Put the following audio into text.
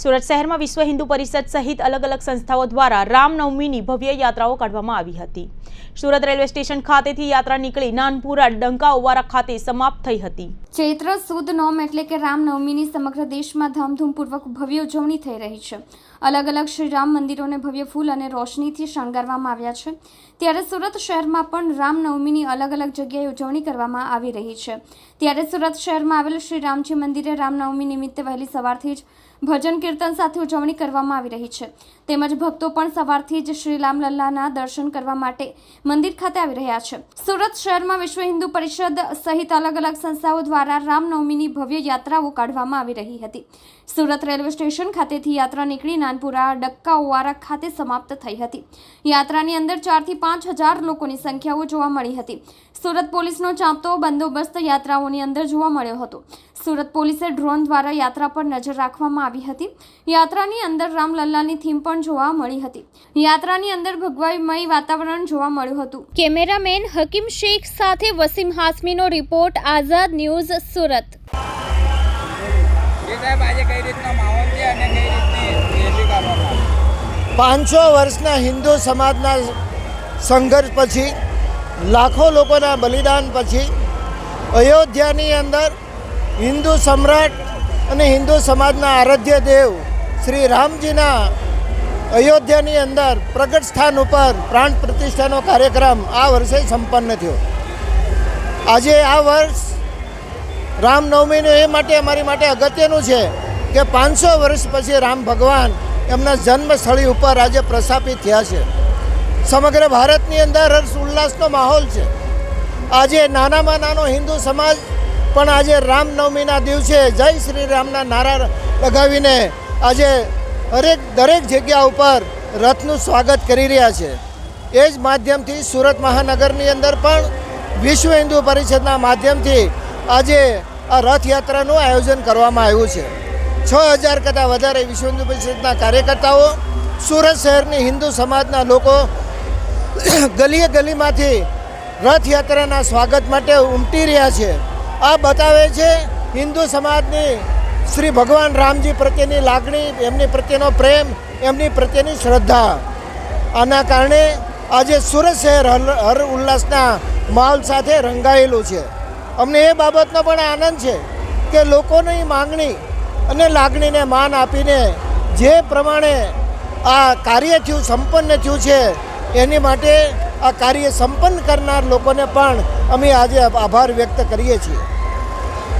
સુરત શહેરમાં વિશ્વ હિન્દુ પરિષદ સહિત અલગ અલગ સંસ્થાઓ દ્વારા રામનવમીની ભવ્ય યાત્રાઓ કાઢવામાં આવી હતી. સુરત રેલવે સ્ટેશન ખાતેથી યાત્રા નીકળી નાનપુરા ડંકા ઓવારા ખાતે સમાપ્ત થઈ હતી. ચૈત્ર સુદ નોમ એટલે કે રામનવમીની સમગ્ર દેશમાં ધામધૂમપૂર્વક ભવ્ય ઉજવણી થઈ રહી છે. અલગ અલગ શ્રી રામ મંદિરોને ભવ્ય ફૂલ અને રોશનીથી શણગારવામાં આવ્યા છે. ત્યારે સુરત શહેરમાં પણ રામનવમીની અલગ અલગ જગ્યાએ ઉજવણી કરવામાં આવી રહી છે. ત્યારે સુરત શહેરમાં આવેલ શ્રી રામજી મંદિરે રામનવમી નિમિત્તે વહેલી સવારથી જ ભજન કીર્તન સાથે ઉજવણી કરવામાં આવી રહી છે. તેમજ ભક્તો પણ સવારથી જ શ્રી રામલલ્લાના દર્શન કરવા માટે મંદિર ખાતે આવી રહ્યા છે. સુરત શહેરમાં વિશ્વ હિન્દુ પરિષદ સહિત અલગ અલગ સંસ્થાઓ દ્વારા રામનવમીની ભવ્ય યાત્રાઓ કાઢવામાં આવી રહી હતી. સુરત રેલવે સ્ટેશન ખાતેથી યાત્રા નીકળી નાનપુરા ડક્કા ઓવારા ખાતે સમાપ્ત થઈ હતી. યાત્રાની અંદર ચારથી પાંચ હજાર લોકોની સંખ્યાઓ જોવા મળી હતી. સુરત પોલીસનો ચાંપતો બંદોબસ્ત યાત્રાઓની અંદર જોવા મળ્યો હતો. સુરત પોલીસે ડ્રોન દ્વારા યાત્રા પર નજર રાખવામાં આવી હતી. યાત્રાની અંદર રામલલ્લાની થીમ પણ જોવા મળી હતી. યાત્રાની અંદર ભગવાઈમય વાતાવરણ જોવા મળ્યું હતું. કેમેરામેન હકીમ શેખ સાથે વસીમ હાસમીનો રિપોર્ટ, આઝાદ ન્યૂઝ સુરત. સાહેબ, આજે કઈ રીતનો માહોલ છે અને કઈ રીતની પાંચસો વર્ષના હિન્દુ સમાજના સંઘર્ષ પછી, લાખો લોકોના બલિદાન પછી, અયોધ્યાની અંદર હિન્દુ સમ્રાટ અને હિન્દુ સમાજના આરાધ્ય દેવ શ્રી રામજીના અયોધ્યાની અંદર પ્રગટ સ્થાન ઉપર પ્રાણ પ્રતિષ્ઠાનો કાર્યક્રમ આ વર્ષે સંપન્ન થયો. આજે આ વર્ષ રામનવમીનું એ માટે, અમારી માટે અગત્યનું છે કે પાંચસો વર્ષ પછી રામ ભગવાન એમના જન્મસ્થળી ઉપર આજે પ્રસ્થાપિત થયા છે. સમગ્ર ભારતની અંદર હર્ષ ઉલ્લાસનો માહોલ છે. આજે નાનામાં નાનો હિન્દુ સમાજ પણ આજે રામનવમીના દિવસે જય શ્રી રામના નારા લગાવીને આજે હરેક, દરેક જગ્યા ઉપર રથનું સ્વાગત કરી રહ્યા છે. એ જ માધ્યમથી સુરત મહાનગરની અંદર પણ વિશ્વ હિન્દુ પરિષદના માધ્યમથી આજે આ રથયાત્રાનું આયોજન કરવામાં આવ્યું છે. છ હજાર કરતાં વધારે વિશ્વ હિન્દુ પરિષદના કાર્યકર્તાઓ સુરત શહેરની હિન્દુ સમાજના લોકો ગલીએ ગલીમાંથી રથયાત્રાના સ્વાગત માટે ઉમટી રહ્યા છે. આ બતાવે છે હિન્દુ સમાજની શ્રી ભગવાન રામજી પ્રત્યેની લાગણી, એમની પ્રત્યેનો પ્રેમ, એમની પ્રત્યેની શ્રદ્ધા. આના કારણે આજે સુરત શહેર હર હર ઉલ્લાસના માહોલ સાથે રંગાયેલું છે. અમને એ બાબતનો પણ આનંદ છે કે લોકોની માંગણી અને લાગણીને માન આપીને જે પ્રમાણે આ કાર્ય થયું, સંપન્ન થયું છે, એની માટે આ કાર્ય સંપન્ન કરનાર લોકોને પણ અમે આજે આભાર વ્યક્ત કરીએ છીએ.